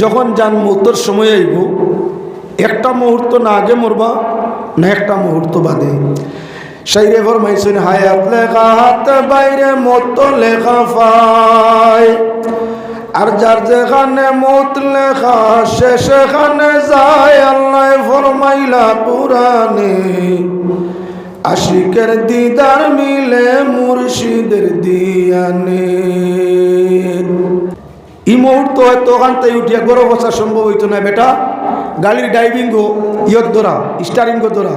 যখন যান মুহূর্তর সময় আইব, একটা মুহূর্ত না আগে মরবা, না একটা মুহূর্ত বাদে। সাইরে ফরমাইছেন হায়াত লেখা হাত, বাইরে মত লেখা ফাই। আর যার যেখানে মত লেখা, সে সেখানে যায়, আল্লাহ ফরমাইলা পুরানে আশিকের দিদার মিলে মুর্শিদের দিয়ানে। এই মুহূর্ত হয়তো ওখান উঠিয়া গরো বসা সম্ভব হইতো না, বেটা। গাড়ির ড্রাইভিংও ইয়ত দোরা স্টারিংও দোরা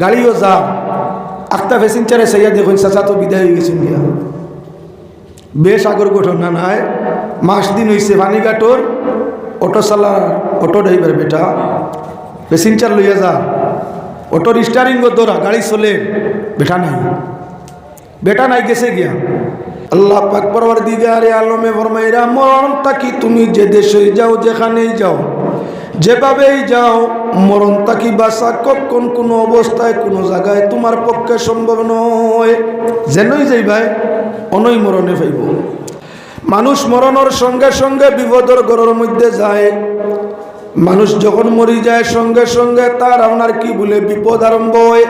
গাড়িও যা আখতা প্যাসেঞ্জারে সাইয়া দেখুন, চাচা তো বিদায় হয়ে গেছেন গিয়া বেশ আগর ঘটনা নাই মাস দিন হইছে, ভানিঘাটর অটো চালার, অটো ড্রাইভার বেটা। প্যাসেঞ্জার লইয়া যা। অটোর স্টারিংও দোরা গাড়ি চলে। বেটা নাই। বেটা নাই, গেছে গিয়া। আল্লাহ পাক পরবার দিগারে আলমে ফরমাইরা মরণ তাকি তুমি যে দেশে যাও, যেখানেই যাও, যেভাবেই যাও মরণ তাকি বাসা কখন, কোনো অবস্থায়, কোনো জায়গায় তোমার পক্ষে সম্ভব নয়। যেনই যাইবাই অনই মরণে পাইব মানুষ মরণের সঙ্গে সঙ্গে বিপদর ঘরের মধ্যে যায়। মানুষ যখন মরি যায় সঙ্গে সঙ্গে তার আপনার কি বলে বিপদ আরম্ভ হয়।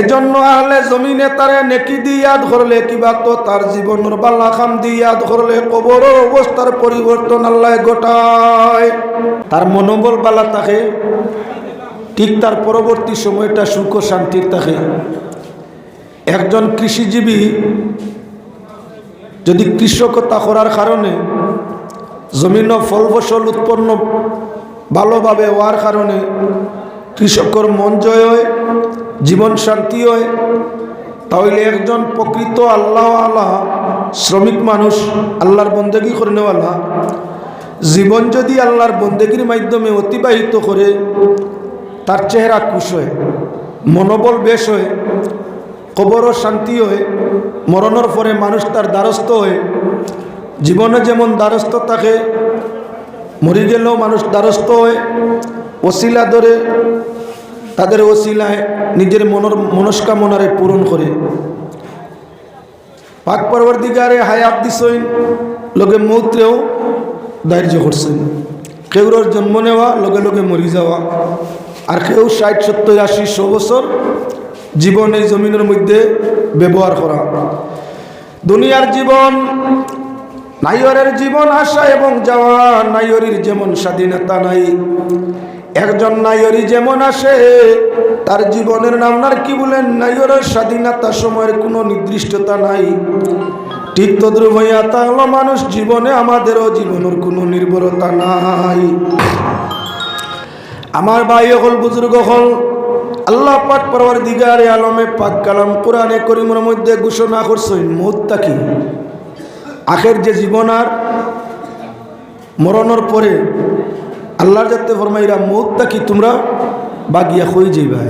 এজন্য আহলে জমিনে তারে নেকি দিয়া ধরলে কিবা তো তার জীবনের বাল্লা খাম দিয়া ধরলে কবরের অবস্থার পরিবর্তন আল্লাহ ঘটায়। তার মনোবল বালা থাকে, ঠিক তার পরবর্তী সময়টা সুখ শান্তির থাকে। একজন কৃষিজীবী যদি কৃষকতা করার কারণে জমিন ফল ফসল উৎপন্ন ভালোভাবে হওয়ার কারণে কৃষকর মন জয় হয়, জীবন শান্তি হয়। তাহলে একজন প্রকৃত আল্লাহ আল্লাহ, শ্রমিক মানুষ, আল্লাহর বন্দেগি করে নেওয়ালা জীবন যদি আল্লাহর বন্দেগির মাধ্যমে অতিবাহিত করে, তার চেহারা খুশ হয়, মনোবল বেশ হয়, কবরও শান্তি হয়, মরণের পরে মানুষ তার দ্বারস্থ হয়। জীবনে যেমন দ্বারস্থ থাকে, মরি গেলেও মানুষ দ্বারস্থ হয়। ওসিলা ধরে তাদের ওসিলায় নিজের মনের মনস্কামনারে পূরণ করে। পাক পরবর্তীকারে হায়াত দিছইন লগে মৌত্রেও দার্য করছেন কেউর জন্ম নেওয়া, লগে লগে মরি যাওয়া। আর কেউ ষাট, সত্তর, আশি, শো বছর জীবন এই জমিনের মধ্যে ব্যবহার করা। দুনিয়ার জীবন নাইয়রের জীবন আসা এবং যাওয়া, নাইয়রির যেমন স্বাধীনতা নাই একজন নাইয়রি যেমন আসে, তার জীবনের নামনার কি বলেন? নাইয়রের স্বাধীনতা সময়ের কোনো নির্দিষ্টতা নাই। ঠিক তদ্রুপ হইয়া তাহলে মানুষ জীবনে আমাদেরও জীবনের কোনো নির্ভরতা নাই। আমার ভাই হল বুজুর্গ হল, আল্লাহ পাক পরবার দিগারে আলমে পাক কালাম কোরআনে করিমের মধ্যে ঘোষণা করছেন মৌত্তা কি? আখের যে জীবন আর মরণের পরে আল্লাহর যাতে ফরমাইরা, মৌতটা কি তোমরা বাগিয়া হয়ে যাইবাই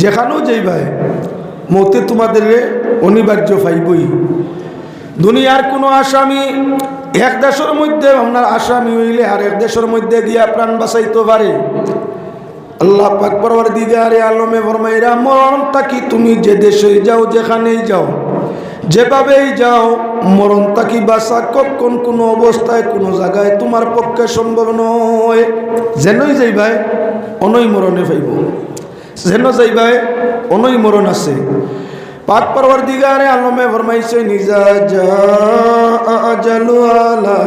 যেখানেও যাইবাই মৌতে তোমাদের অনিবার্য পাইবই। দুনিয়ার কোনো আসামি এক দেশের মধ্যে, আপনার আসামি হইলে আর এক দেশের মধ্যে গিয়া প্রাণ বাঁচাইতে পারে। আল্লাহ পাক পরবার দিগারে আলমে ফরমাইরা, মরণটা কি তুমি যে দেশে যাও, যেখানেই যাও? যেভাবেই যাও, মরণ তাকি বাসা, কখন কোনো অবস্থায়, কোনো জায়গায় তোমার পক্ষে সম্ভব নয়। যেনই যাইবাই অনই মরণে পাইব। যেন যাইবাই অনই মরণ আছে। পাক পরবর দিগারে আলমে ফরমাইছে, নিজা যা আজালু আলা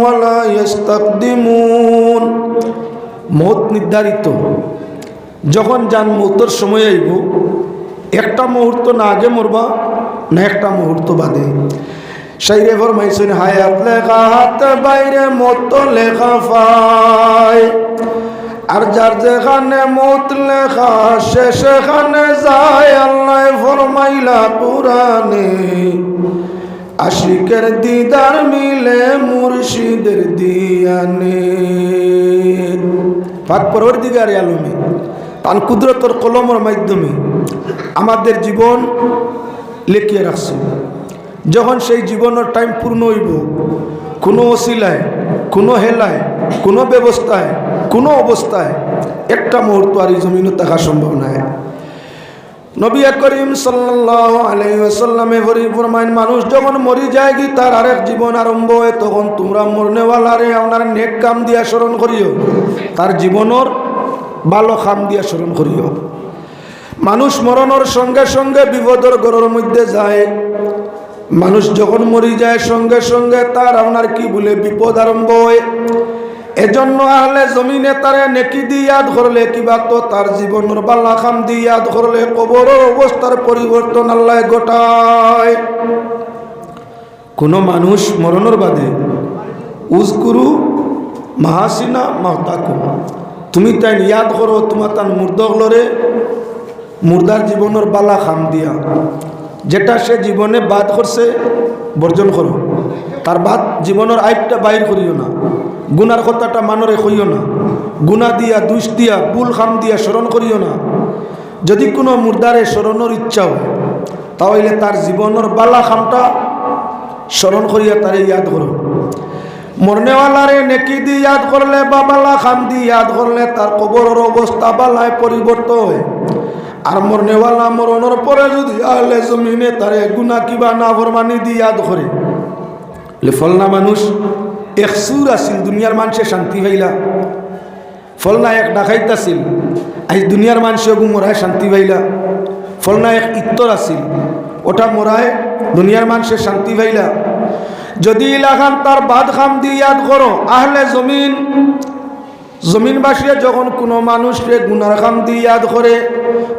ওয়ালা ইস্তাকদিমুন। মত নির্ধারিত। যখন যান মৌতর সময় আইব। একটা মুহূর্ত না আগে মরবা, না একটা মুহূর্ত বাদে। সাইরে ফরমাইছেন, হায়াত লেখা হাত, বাইরে মত লেখা ফাই আর যার যেখানে মত লেখা সে সেখানে যায়, আল্লাহ ফরমাইলা পুরানে আশিকের দিদার মিলে মুর্শিদের দিয়ানে। পাক পরবর দিগারে আলমী। তান কুদরতর কলমের মাধ্যমে আমাদের জীবন লেখিয়ে রাখছে। যখন সেই জীবনের টাইম পূর্ণ হইব, কোনো অশিলায়, কোনো হেলায়, কোনো ব্যবস্থায়, কোনো অবস্থায় একটা মুহূর্ত আর এই জমিনে থাকা সম্ভব নয় নবী করিম হরি ফরমাইন, মানুষ যখন মরি যায় কি তার আরেক জীবন আরম্ভ হয়? তখন তোমরা মরনেওয়ালারে আপনার নেক কাম দিয়া স্মরণ করিও। তার জীবনের ভালো খাম দিয়া স্মরণ করিও। মানুষ মরণের সঙ্গে সঙ্গে বিপদের গড়ের মধ্যে যায়। মানুষ যখন মরি যায়, সঙ্গে সঙ্গে তার আপনার কি বলে বিপদ আরম্ভ হয়। এজন্য আহলে জমিনে তারে নেকি দি ইয়াদ করলে কিবা তো তার জীবনের বাল্লা খাম দি ইয়াদ করলে কবরের অবস্থার পরিবর্তন আল্লাহ ঘটায়। কোনো মানুষ মরণের বাদে উজকুরু, মাহাসিনা মাহতাকু তুমি তাই ইয়াদ করো, তোমার তার মুর্দগলরে মুর্দার জীবনের বালা খাম দিয়া। যেটা সে জীবনে বাদ করছে, বর্জন করো। তার বাদ জীবনের আইপটা বাইর করিও না। গুনার কথাটা মানরে কইও না। গুনা দিয়া, দুষ দিয়া বুল খাম দিয়া স্মরণ করিও না। যদি কোনো মুর্দারে স্মরণের ইচ্ছা হয়, তাহলে তার জীবনের বালা খামটা স্মরণ করিয়া তারে ইয়াদ করো। মরনেওয়ালারে নেকি দি ইয়াদ করলে বা বালা খাম দি ইয়াদ করলে তার কবরের অবস্থা বালায় পরিবর্তন হয়। আর মরনেওয়ালা মরণের পরে যদি আহলে জমিনে তারে গুনা কিবা না ফরমানি দি ইয়াদ করে। ফলনা মানুষ, এক সুর আছিল, দুনিয়ার মানুষে শান্তি পাইলা। ফলনা এক ডাকাইত আছিল আজ দুনিয়ার মানুষে মরায় শান্তি পাইলা। ফলনা এক ইত্তর আছিল, ওটা মরায় দুনিয়ার মানুষে শান্তি পাইলা। যদি ইলাখান তার বাদ খাম দিয়ে ইয়াদ করো, আহলে জমিন, জমিনবাসীরা যখন কোনো মানুষকে গুনার খাম দিয়ে ইয়াদ করে,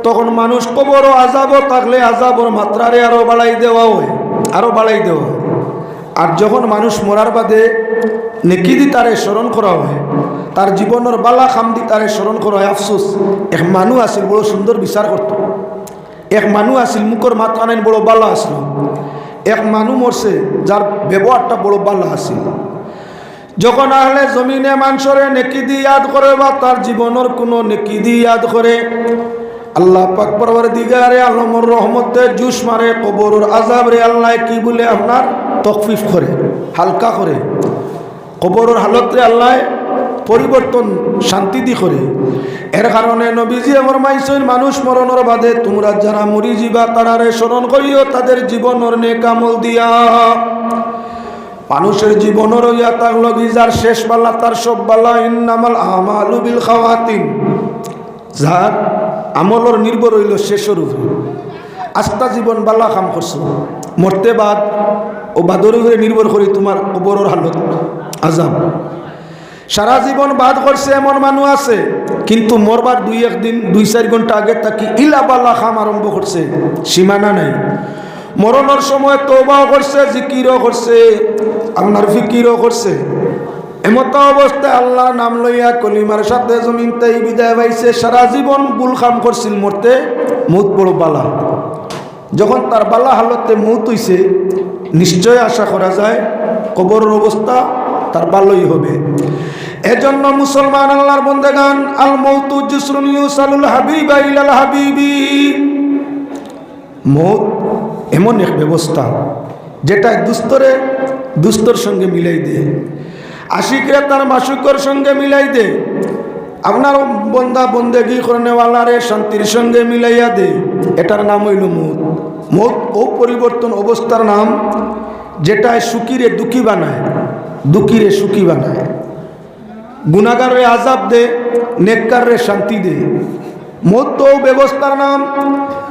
তখন মানুষ কবর আজাবও থাকলে আজাবর মাত্রারে আরও বাড়াই দেওয়া হয় আরও বাড়াই দেওয়া হয়। আর যখন মানুষ মরার বাদে নেকি দি তারে স্মরণ করা হয়, তার জীবনের বালা খাম দি তারে স্মরণ করা হয়, আফসোস, এক মানুষ আছিল বড় সুন্দর বিচার করত। এক মানুষ আছিল মুখর মাথা নাইন বড় বালা আসল এক মানুষ মরছে, যার ব্যবহারটা বড় বালা আছিল যখন আহলে জমিনে মানুষরে নেকি দি ইয়াদ করে বা তার জীবনের কোনো নেকি দি ইয়াদ করে, আল্লাহ পাক পরবর দিগারে আলমর রহমতে জুস মারে, কবরর আজাব রে আল্লাহ কি বলে আপনার তকফিফ করে, হালকা করে। কবরর হালতরে আল্লাহ পরিবর্তন, শান্তি দি করে। এর কারণে নবীজি আমার মাইসইন মানুষ মরণের বাদে তোমরা যারা মরি যাবা তারারে স্মরণ করিও তাদের জীবনের নেকামল দিয়া। মানুষের জীবনের ইয়া তার লগি যার শেষ বালা, তার সব বালা, ইন্নামাল আমালু বিল খাওয়াতিন। যার আমলর নির্ভর হইল শেষের উপরে। আস্থা জীবন বালা কাম করছ। মরতে বাদ ও বাদর উপরে নির্ভর করি তোমার কবরের হালত আজাব সারা জীবন বাদ করছে এমন মানুষ আছে, কিন্তু মরবার দুই একদিন, দুই চার ঘণ্টা আগে তাকে ইলা বালা খাম আরম্ভ করছে। সীমানা নাই। মরণের সময় তৌবাও করছে, জিকিরও করছে আপনার ফিকিরও করছে। এমত অবস্থায় আল্লাহ নাম লইয়া কলিমার সাথে জমিন তাই বিদায় পাইছে, সারা জীবন বুল খাম করছিল মরতে, মুত বড় বালা। যখন তার বালা হালতে মুত হইছে, নিশ্চয় আশা করা যায়, কবরের অবস্থা তার ভালোই হবে। এজন্য মুসলমান আল্লাহর বন্দেগান, আল মৌতু জুসরুন ইউসালুল হাবিবা ইলাল হাবিবি। মৌত এমন এক ব্যবস্থা যেটা দুস্তরে, দুস্তর সঙ্গে মিলাই দে আশিকরা তার মাসুকর সঙ্গে মিলাই দে আপনার বন্দা বন্দেগি করেনেওয়ালারে শান্তির সঙ্গে মিলাইয়া দে এটার নাম হইল মৌত। মৌত ও পরিবর্তন অবস্থার নাম যেটায় সুকিরে দুঃখী বানায়। দুঃখীরে সুখী বানায়। গুণাগারে আজাব দে নেককারে শান্তি দে। মধ্য ব্যবস্থার নাম,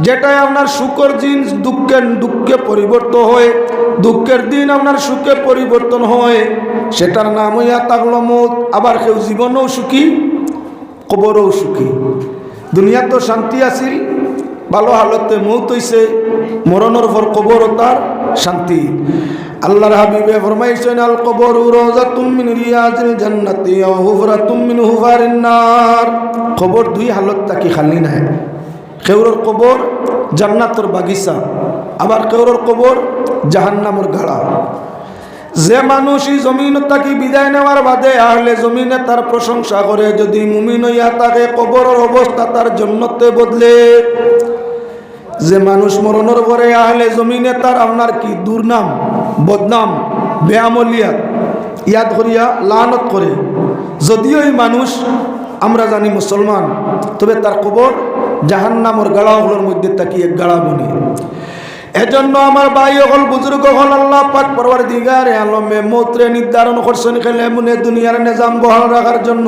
যেটাই আপনার সুখের দিন দুঃখের দুঃখে পরিবর্তন হয়, দুঃখের দিন আপনার সুখে পরিবর্তন হয়, সেটার নাম হইয়া থাকল মত। আবার কেউ জীবনও সুখী, কবরও সুখী। দুনিয়া তো শান্তি আছিল, ভালো হালতে মৌত হইছে, মরণের পর কবর তার শান্তি। আল্লাহর হাবিবে ফরমাইছেন, আল কবর রোজাতুম মিন রিয়াজিল জান্নাতি ওয়া হুফরাতুম মিন হুফারিন নার। কবর দুই হালত তাকি খালি নাই। কেউরর কবর জান্নাতর বাগিচা, আবার কেউরর কবর জাহান্নামর গাড়া। যে মানুষ এই জমিন তাকে বিদায় নেওয়ার বাদে আহলে জমিনে তার প্রশংসা করে, যদি মুমিন হইয়া তাকে কবরের অবস্থা তার জন্যতে বদলে। যে মানুষ মরণের পরে আহলে জমিনে তার আপনার কি দুর্নাম? বদনাম বেআমলিয়াত ইয়াদ করিয়া লানত করে। যদিও এই মানুষ, আমরা জানি মুসলমান, তবে তার কবর জাহান্নামর গাড়াগুলোর মধ্যে তাকিয়ে গাড়া বনি এজন্য আমার ভাই হল বুজুর্গ হল আল্লাহ পাক পরবার দিগারে আলমে মৌত্রে নির্ধারণ করছেন খেলে মনে দুনিয়ার নিজাম বহাল রাখার জন্য।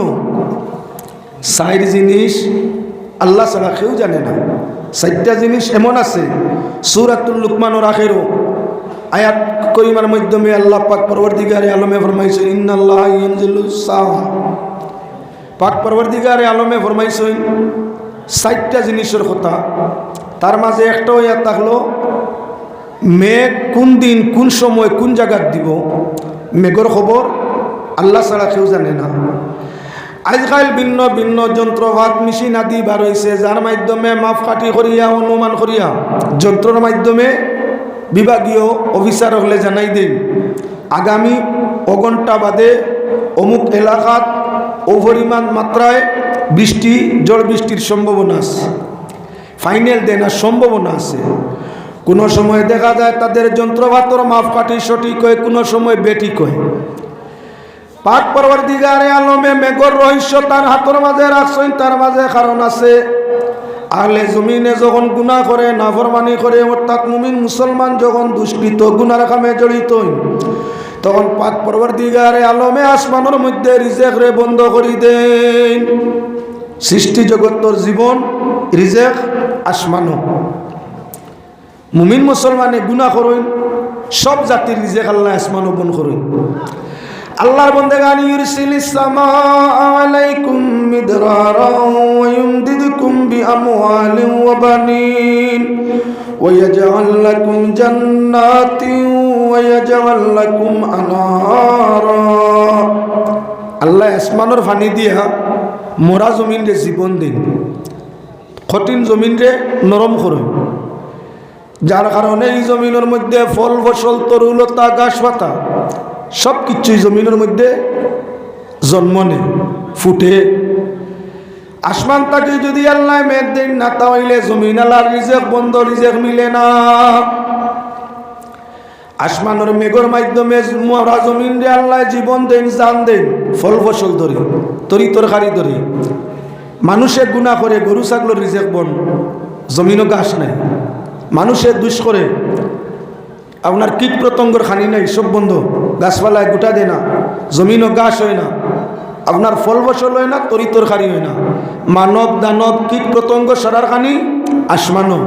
সাইর জিনিস আল্লাহ ছাড়া কেউ জানে না। চারটা জিনিস এমন আছে, সুরাতুল লুকমানোর আখেরও। আয়াত করিমার মাধ্যমে আল্লাহ পাক পরবর্তীকারে আলমে ফরমাইছে ইন্নাল্লাহ ইয়ানজিলু সাহ। পাক পরবর্তীকারে আলমে ফরমাইছেন চারটা জিনিসের কথা। তার মাঝে একটা ইয়াত থাকল মেঘ কোন দিন, কোন সময়, কোন জায়গার দিব? মেঘর খবর, আল্লাহ ছাড়া কেউ জানে না। আজকাল ভিন্ন ভিন্ন যন্ত্রপাত, মেশিন আদি বার হয়েছে যার মাধ্যমে মাপ কাটি করিয়া, অনুমান করিয়া, যন্ত্রের মাধ্যমে বিভাগীয় অফিসার হলে জানাই দিন, আগামী অঘণ্টা বাদে অমুক এলাকাত অপরিমাণ মাত্রায় বৃষ্টি, জল বৃষ্টির সম্ভাবনা আছে। ফাইনাল দেনার সম্ভাবনা আছে। কোনো সময় দেখা যায় তাদের যন্ত্রপাতর মাপ কাটি সঠিক হয়, কোনো সময় বেঠিক হয়। পাক পরবর দিগারে আলমে মেঘর রহস্য তার হাতের মাঝে রাখছেন, তার মাঝে কারণ আছে আহলে জমিনে যখন গুণা করে, নাফরমানি করে, অর্থাৎ মুমিন মুসলমান যখন দুষ্কৃত, গুনার কামে জড়িত, তখন পাক পরবর দিগারে আলমে আসমানের মধ্যে রিজেক রে বন্ধ করি দেন। সৃষ্টি জগত্তর জীবন, রিজেক আসমানো মুমিন মুসলমানে গুণা করইন সব জাতির রিজেক আল্লাহ আসমান বন করইন আল্লাহর বন্দেগানি ইউরসিলিস সামা আলাইকুম মিদরারা ওয়া ইয়াজআল লাকুম জান্নাতিন ওয়া ইয়াজআল লাকুম আনারা আল্লাহ আসমানের পানি দিয়া মরা জমিন রে জীবন দিন। কঠিন জমিন রে নরম করুন। যার কারণে এই জমিনের মধ্যে ফল, ফসল, তরুলতা গাছ পাতা সব কিছুই জমিনের মধ্যে জন্ম নেয়, ফুটে। আসমান তাকে যদি আল্লাহ মেঘ দিন না তাহলে জমিন আল্লাহর রিজেক, বন্ধ রিজেক মিলে না। আসমানের মেঘর মাধ্যমে মরা জমিন রে আল্লাহ জীবন দেন, জান দেন, ফল ফসল ধরি, তরি তরকারি ধরি। মানুষে গুণা করে, গরু, ছাগলের রিজেক বন, জমিনও গাছ নাই মানুষে দুষ করে, আপনার কীট প্রতঙ্গর খানি নাই, সব বন্ধ। গাছপালায় গোটা দেয় না, জমিনও গাছ হয় না। আপনার ফল ফসল হয় না, তরি তরকারি হয় না। মানব, দানব, কীট প্রতঙ্গ সারার খানি আসমানো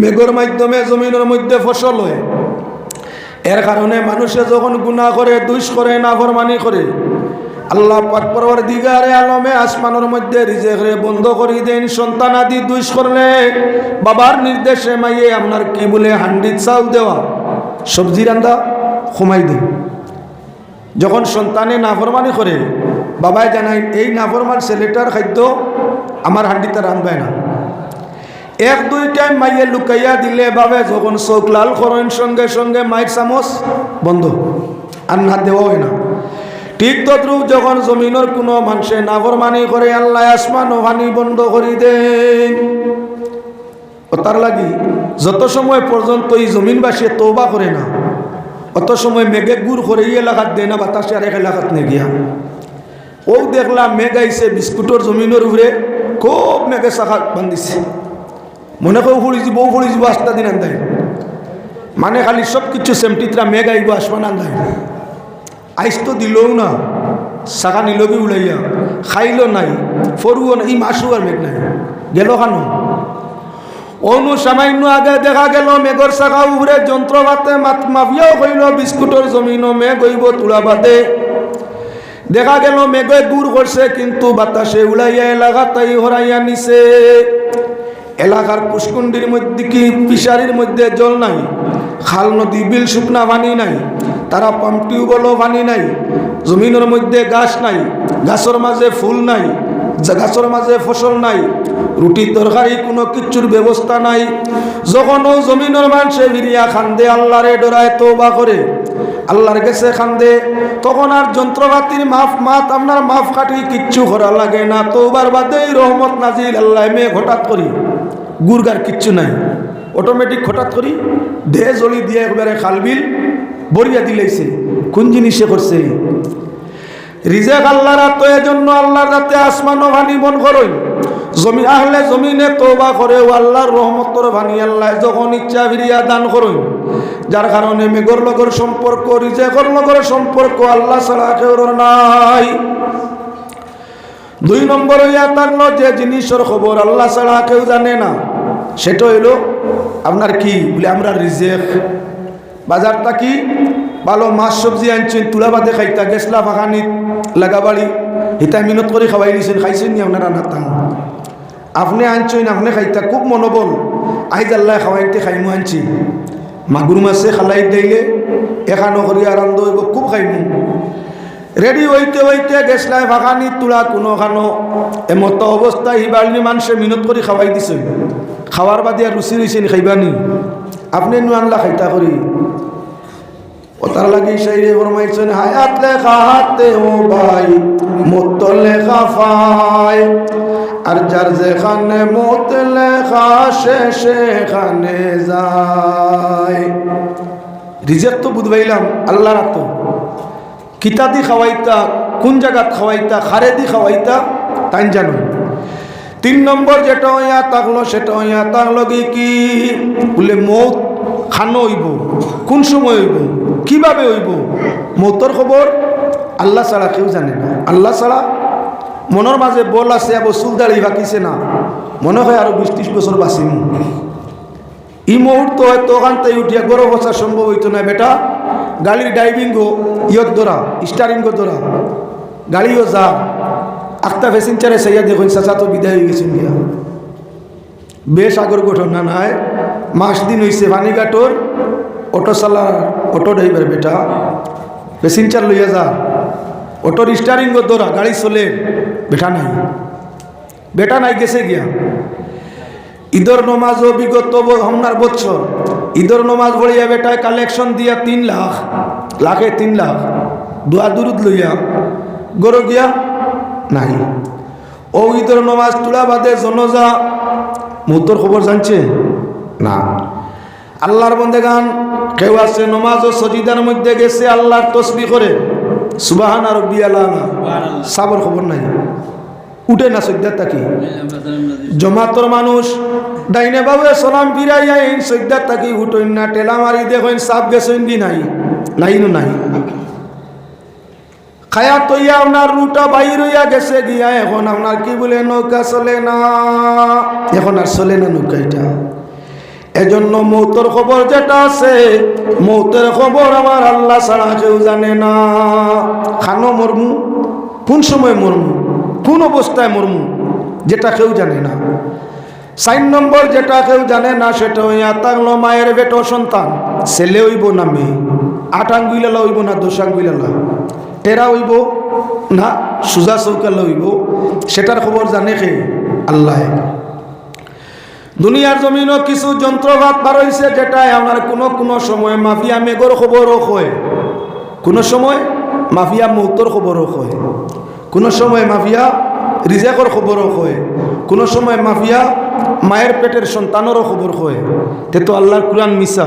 মেঘর মাধ্যমে জমিনের মধ্যে ফসল হয়। এর কারণে মানুষে যখন গুণা করে, দুষ করে, নাফরমানি করে, আল্লাহ পাক পরবর দিগারে আলমে আসমানের মধ্যে রিজেকরে বন্ধ করি দেন, সন্তান আদি দুষ করলে বাবার নির্দেশে মাইয়ে আপনার কি বলে হান্ডিত চাউ দেওয়া? সবজি রান্দা কমাই দেন। যখন সন্তানে নাফরমানি করে বাবাই জানাই, এই নাফরমান ছেলেটার খাদ্য আমার হান্ডিতে রান্ধবে না। এক, দুই টাইম মাইয়ে লুকাইয়া দিলে বাবে যখন চোখ লাল করেন, সঙ্গে সঙ্গে মায়ের চামচ বন্ধ। আর না দেওয়া হয় না। ঠিক তদ্রুপ যখন জমিনের কোনো মানুষে নাফরমানি করে, আল্লাহ আসমান ও পানি বন্ধ করি দেন ও তার লাগি, যত সময় পর্যন্ত এই জমিনবাসী তৌবা করে না, অত সময় মেঘে গুড় করে এই এলাকাত দেয় না, বাতাসে আর এক এলাকাত নে গিয়া। ও দেখলাম মেঘ আইছে বিস্কুটের জমিনের উপরে খুব মেঘে শাখা বান্ধিছে। মনে কেউ ফুড়ি যাব ফুড়ি যাব আস্তা দিন আন্দায় মানে খালি সব কিছু সেমটিতরা মেঘ আইব আসমান আন্দায় আইস তো দিলও না শাখা নিলবি উলাইয়া খাইলো নাই ফরুও নাই মাসু আর মেঘ নাই। গেল খানো। অনু সামান্য আগে দেখা গেল মেঘর শাখা উপরে যন্ত্রপাতে মাফিয়াও কইল বিস্কুটের জমিনও মেঘ হইব তুলা বাদে। দেখা গেল মেঘে দূর করছে কিন্তু বাতাসে উড়াইয়া এলাকা তাই হরাইয়া নিছে। এলাকার পুষ্কুণ্ডির মধ্যে কি ফিশারির মধ্যে জল নাই? খাল, নদী, বিল, শুকনা পানি নাই। তারা পাম্প টিউবওয়েলও পানি নাই। জমিনের মধ্যে গাছ নাই। গাছের মাঝে ফুল নাই। গাছের মাঝে ফসল নাই। রুটি তরকারি কোনো কিচ্ছুর ব্যবস্থা নাই। যখন ও জমিনের মানুষে বিরিয়া খান্দে আল্লাহরে ডরায় তৌবা করে আল্লাহর কাছে খান্দে, তখন আর যন্ত্রপাতির মাফ মাত আপনার মাফ কাটি কিচ্ছু করা লাগে না। তৌবার বাদেই রহমত নাজিল আল্লাহ মেয়ে হঠাৎ করি, গুরগার কিচ্ছু নাই। অটোমেটিক হঠাৎ করি, দেহ জলি দিয়ে একবারে খালবিল বরিয়া দিলেছে কোন জিনিসে করছে? রিজেক আল্লাহ রাত এজন্য আল্লাহর রাতে আসমান ভানি মন করই জমি আহলে জমিনে তোবা করে ও আল্লাহর রহমতর ভানি আল্লাহ যখন ইচ্ছা ফিরিয়া দান করুন। যার কারণে মেঘর লগর সম্পর্ক রিজেকর লগর সম্পর্ক আল্লাহ ছাড়া কেউ নাই। দুই নম্বর হইয়া থাকল যে জিনিসের খবর আল্লাহ ছাড়া কেউ জানে না, সেটা হইল আপনার কি? বলে আমরা রিজেক বাজারটা কি? ভালো মাছ সবজি আনছেন, তুলা বাদে খাইতা গেছলা ফাঁকানিত লাগাবাড়ি হিতা মিনত করে খাওয়াই দিয়েছেন খাইছেন নি আপনারা না আপনি আনছেন, আপনি খাইতা, খুব মনোবল। আইজ আল্লাহ খাওয়াইতে খাইমু আনছি। মাগুর মাছে খালাই দিলে এখানো করি আনন্দ হইব, খুব খাইমু। রেডি হইতে হইতে গেছলাই ফাঁকানি তুলা কোনো খানো। এমত অবস্থায় হিবালনি মানুষে মিনত করে খাওয়াই দিছে। খাওয়ার বাদে আর রুচি রয়েছেন খাইবানি আপনি নু আনলা খাইতা করি? হায়াত লেখা হাতে ও ভাই মত লেখা ফাই আর যার যেখানে মত লেখা, সে সেখানে যায়। রিজেক্ট তো বুঝবাইলাম আল্লাহ রাখতো কিতাদি খাওয়াইতা, কোন জায়গাত খাওয়াইতা, খারেদি খাওয়াইতা তাই জানো। তিন নম্বর যেটা হইয়া থাকল, সেটা হইয়া থাকল কি কি? বলে মৌত খানো হইব। কোন সময় হইব? কীভাবে হইব? মৌতর খবর আল্লাহ ছাড়া কেউ জানে না। আল্লাহ ছাড়া মনের মাঝে বল আছে আবার চুল দাড়ি বাকিছে না? মনে হয় আরও বিশ ত্রিশ বছর বাঁচিম। এই মুহূর্ত হয়তো ওখান উঠিয়া গরম বসা সম্ভব হইতো না বেটা। গাড়ির ড্রাইভিংও ইয়ত ধরা স্টারিংও ধরা গাড়িও যা। আখতা প্যাসেঞ্জারে সাইয়া দেখুন চাচা তো বিদায় হয়ে গেছেন গিয়া। বেশ আগর ঘটনা নাই। মাস দিন হইছে পানিঘাটর অটো চালার অটো ড্রাইভার বেটা। প্যাসেঞ্জার লইয়া যা। অটোর স্টারিংও ধরা গাড়ি চলে, বেটা নাই। বেটা নাই গেছে গিয়া। ঈদর নমাজও বিগত হমনার বছর ঈদর নমাজ বলিয়া বেটায় কালেকশন দিয়া তিন লাখ, লাখে তিন লাখ। দুয়া দুরুদ লইয়া গরো গিয়া নাই। ও ঈদর নমাজ তুলা বাদে জনজা মুহূর্তর খবর জানছে? না। আল্লাহর বন্দে গান কেউ আছে নমাজ ও সজিদার মধ্যে গেছে আল্লাহর তসবি করে সুবাহান আর সাবর খবর নাই। উঠে না সজ্জার তাকি জমাতর মানুষ ডাইনে বাবু সালাম ফিরাইয়া এই সজ্জার তাকি উঠইন না? টেলা মারি দেখেন সাপ গেছেন কি নাই? নাই নাই। খায়া তৈয়া আপনার রুটা বাইর হইয়া গেছে গিয়া এখন আপনার কি বলে নৌকা চলে না? এখন আর চলে না নৌকা এটা। এজন্য মৌতর খবর যেটা আছে, মৌতের খবর আমার আল্লাহ ছাড়া কেউ জানে না। খানো মর্মু? কোন সময় মর্মু? কোন অবস্থায় মর্মু? যেটা কেউ জানে না। চার নম্বর যেটা কেউ জানে না, সেটা হইয়া তাগলো মায়ের বেটো সন্তান। ছেলে হইব না মেয়ে। আট আঙ্গুইলালা হইব না দশ আঙ্গুইলালা টেরা হইব না সুজা চৌকালা হইব? সেটার খবর জানে কে? আল্লাহ। দুনিয়ার জমিনও কিছু যন্ত্রপাত বার হয়েছে যেটাই আমার কোনো কোনো সময় মাফিয়া মেঘর খবরও হয়। কোনো সময় মাফিয়া মৌতর খবরও হয়। কোনো সময় মাফিয়া রিজেকর খবরও হয়। কোনো সময় মাফিয়া মায়ের পেটের সন্তানেরও খবর হয়। তে তো আল্লাহর কোরআন মিশা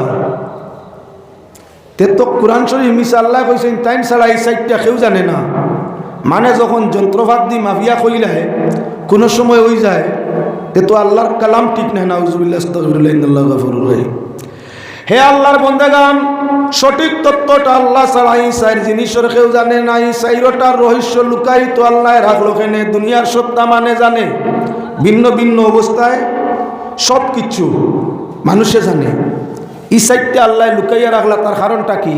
তে তো কোরআন শরীফ মিশা আল্লাহ কইছেন তাইন ছাড়া এই সাইডটা কেউ জানে না। মানে যখন যন্ত্রপাত দি মাফিয়া কইলায় কোনো সময় ওই যায় তে তো আল্লাহর কালাম ঠিক নাই না উজুবিল্লাহ হে আল্লাহর বন্দেগান, সঠিক তত্ত্বটা আল্লাহ ছাড়া এই সাইর জিনিসের কেউ জানে না, এই সাইরটার রহস্য লুকাই তো আল্লাহ রাখল কেনে, দুনিয়ার সত্তা মানে জানে, ভিন্ন ভিন্ন অবস্থায় সব কিছু মানুষে জানে। এই সাইডটা আল্লাহ লুকাইয়া রাখলা, তার কারণটা কি?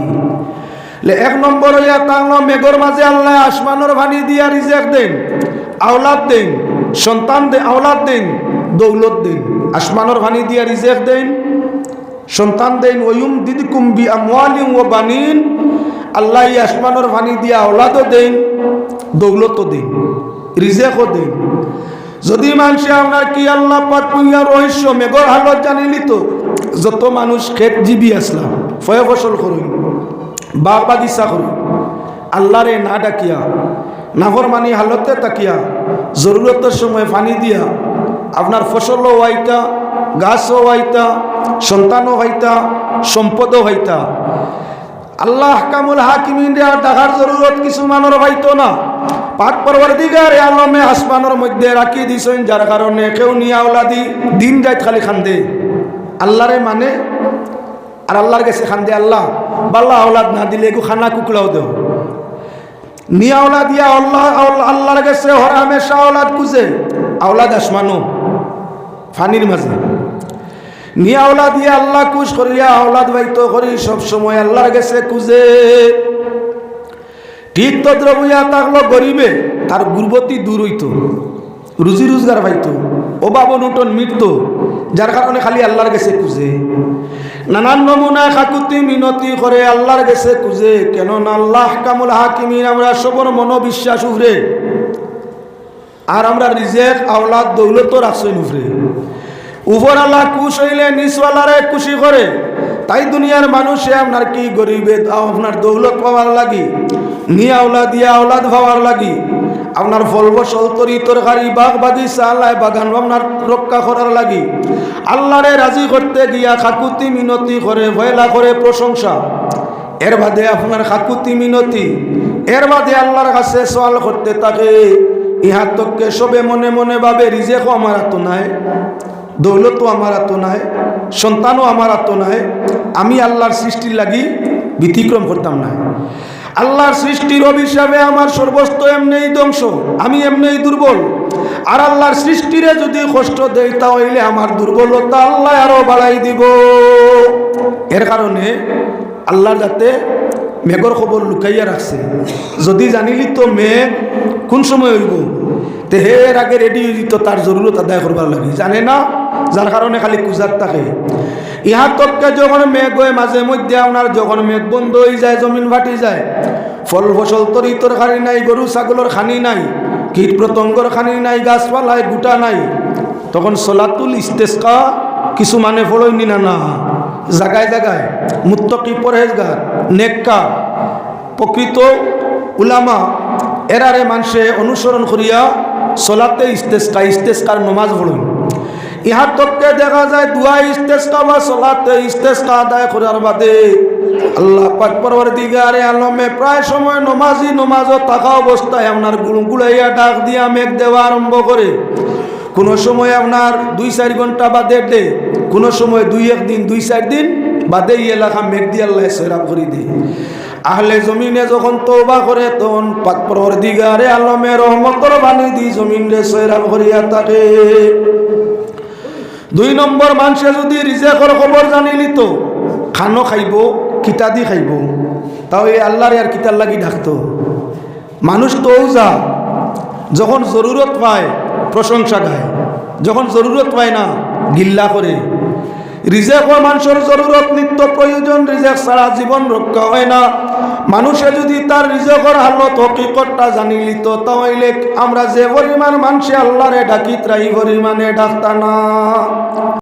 এক নম্বর হইয়া তাহলে মেঘর মাঝে আল্লাহ আসমানোর ভানি দিয়া রিজেক দেন, আওলাদ দেন, সন্তান দে, আওলাদ দেন দৌলত দেন, আসমানোর ভানি দিয়া রিজেক দেন, সন্তান দেন, ওয়ুম দিদি কুম্বি আমওয়ালিম ও বানিন, আল্লাহ আসমানোর ভানি দিয়া আওলাদও দেন, দৌলতও দেন, রিজেকও দেন। যদি মানুষে আপনার কি আল্লাহ পাক রহস্য, মেঘর হালত জানিলি তো যত মানুষ খেত জীবী আসলাম, ফয়ে ফসল করুন বাগ বাগিচা করুন, আল্লাহরে না ডাকিয়া নাফর মানি হালতে তাকিয়া, জরুরতের সময় পানি দিয়া আপনার ফসলও হইতা গাছও হইতা সন্তানও হইতা সম্পদও হইতা আল্লাহ কামুল হাকিমিন দেওয়ার দেখার জরুরত কিছু মানুষ হইতো না। পাক পরবর্তীকার আলমে আসমানের মধ্যে রাখি দিছেন, যার কারণে কেউ নিয়া ওলাদি দিন যাইত খালি খান্দে। আল্লাহরে মানে আর আল্লাহর কাছে খান্দে আল্লাহ। বাল্লা আওলাদ না দিলে এগু খানা কুকুলাও দেও। নিয়া ওলাদ দিয়া আল্লাহ, আল্লাহর কাছে হরামেশা আওলাদ কুজে আওলাদ আসমানো ফানির মাঝে। নিয়া আওলাদ দিয়া আল্লাহ, কুশ করিয়া আওলাদ বাইতো করি, সব সময় আল্লাহর কাছে কুজে। ঠিক তদ্র বুঝা থাকল গরিবে, তার গুরবতী দূর হইত। রুজি রোজগার পাইতো অভাব অনুটন মৃত্য যার কারণে খালি আল্লাহর গেছে খুঁজে নানান নমুনা কাকুতি মিনতি করে আল্লাহর গেছে খুঁজে কেননা আল্লাহ কামুল হাকিমিন, আমরা সবর মনোবিশ্বাস উভরে আর আমরা রিজেক আওলাদ দৌলত রাখছই উভরে উপর আল্লাহ কুশ হইলে নিচওয়ালারে খুশি করে। তাই দুনিয়ার মানুষে আপনার কি গরিবে আপনার দৌলত পাওয়ার লাগি, নিয়ে আওলা দিয়া আওলাদ পাওয়ার লাগি। আপনার ফল ফসল তরি, তরকারি, বাগ বাগিচা আল্লাহ বাগান আপনার রক্ষা করার লাগি। আল্লাহরে রাজি করতে গিয়া খাকুতি মিনতি করে, ভয়লা করে প্রশংসা। এর বাদে আপনার খাকুতি মিনতি, এর বাদে আল্লাহর কাছে সওয়াল করতে থাকে, ইহার তককে সবে মনে মনে ভাবে, রিজেকও আমার তো নাই। দৌলতও আমার আত নাই সন্তানও আমার আত নাই আমি আল্লাহর সৃষ্টির লাগি ব্যতিক্রম করতাম না। আল্লাহর সৃষ্টির অভিশাপে আমার সর্বস্ত এমনিই ধ্বংস, আমি এমনিই দুর্বল। আর আল্লাহর সৃষ্টিরে যদি কষ্ট দেয় তাহলে আমার দুর্বলতা আল্লাহ আরও বাড়াই দিব। এর কারণে আল্লাহ যাতে মেঘর খবর লুকাইয়া রাখছে। যদি জানিলি তো মেঘ কোন সময় হইব? তে হে এর আগে রেডি হয়ে যেত তার জরুরত আদায় করবার লাগে। জানে না? যার কারণে খালি কুজার থাকে। ইহার তককে যখন মেঘ হয়ে মাঝে মধ্যে আপনার যখন মেঘ বন্ধ হয়ে যায়, জমিন ফাটি যায়, ফল ফসল তরি তরকারি নাই, গরু ছাগলের খানি নাই, কীট প্রতঙ্গর খানি নাই, গাছপালায় গুটা নাই, তখন সোলাতুল ইস্তেস্কা কিছু মানে ফলইনি না না জাগায় জাগায় মুত্তকি পরহেজগার নেককা প্রকৃত উলামা, এরারে মানুষে অনুসরণ করিয়া সোলাতে ইস্তেস্কা, ইস্তেস্কার নমাজ পড়ুন। ইহার তককে দেখা যায় দুয়া ইস্তেস্কা বা সোলাতে ইস্তেস্কা আদায় করার বাদে। আল্লাহ পাক পরবর দিগারে আলমে প্রায় সময় নমাজি নমাজও থাকা অবস্থায় আপনার গুড়াইয়া ডাক দিয়া মেঘ দেওয়া আরম্ভ করে। কোনো সময় আপনার দুই চার ঘণ্টা বা দেড় ডে কোনো সময় দুই একদিন দুই চার দিন বাদে এই এলাকা মেঘ দিয়ে আল্লাহ সেরাম করে দিই আহলে জমিনে যখন তৌবা করে, তখন পাকপর দিগারে আলমে রহমতর বাণী দি জমিন রে করিয়া থাকে। দুই নম্বর মানুষে যদি রিজেকর খবর জানি নিত, খানো খাইব, কিতা দি খাইব, তাও এই আল্লাহর আর কিতার লাগি ডাকতো। মানুষ তো যা যখন জরুরত পায়, প্রশংসা গায়। যখন জরুরত পায় না, গিল্লা করে। রিজেক মানুষের জরুরত, নিত্য প্রয়োজন, রিজেক ছাড়া জীবন রক্ষা হয় না। মানুষে যদি তার রিজকর হালত হকিকতটা জানি লিত, তাহলে আমরা যে পরিমাণ মানুষে আল্লাহরে ডাকি তাই পরিমাণে ডাক্তার না।